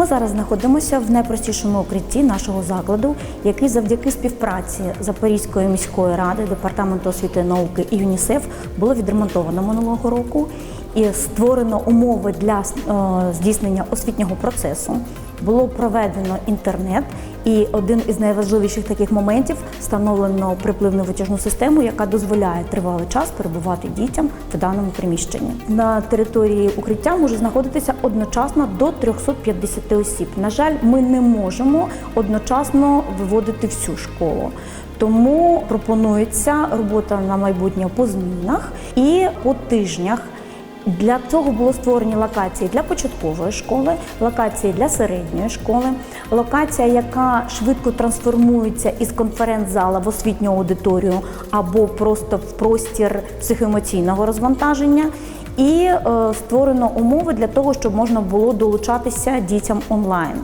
Ми зараз знаходимося в найпростішому укритті нашого закладу, який завдяки співпраці Запорізької міської ради, департаменту освіти і науки і ЮНІСЕФ було відремонтовано минулого року і створено умови для е, здійснення освітнього процесу. Було проведено інтернет, і один із найважливіших таких моментів встановлено припливну витяжну систему, яка дозволяє тривалий час перебувати дітям в даному приміщенні. На території укриття може знаходитися одночасно до 350 осіб. На жаль, ми не можемо одночасно виводити всю школу. Тому пропонується робота на майбутнє по змінах і по тижнях. Для цього було створені локації для початкової школи, локації для середньої школи, локація, яка швидко трансформується із конференц-зала в освітню аудиторію або просто в простір психоемоційного розвантаження. І е, створено умови для того, щоб можна було долучатися дітям онлайн.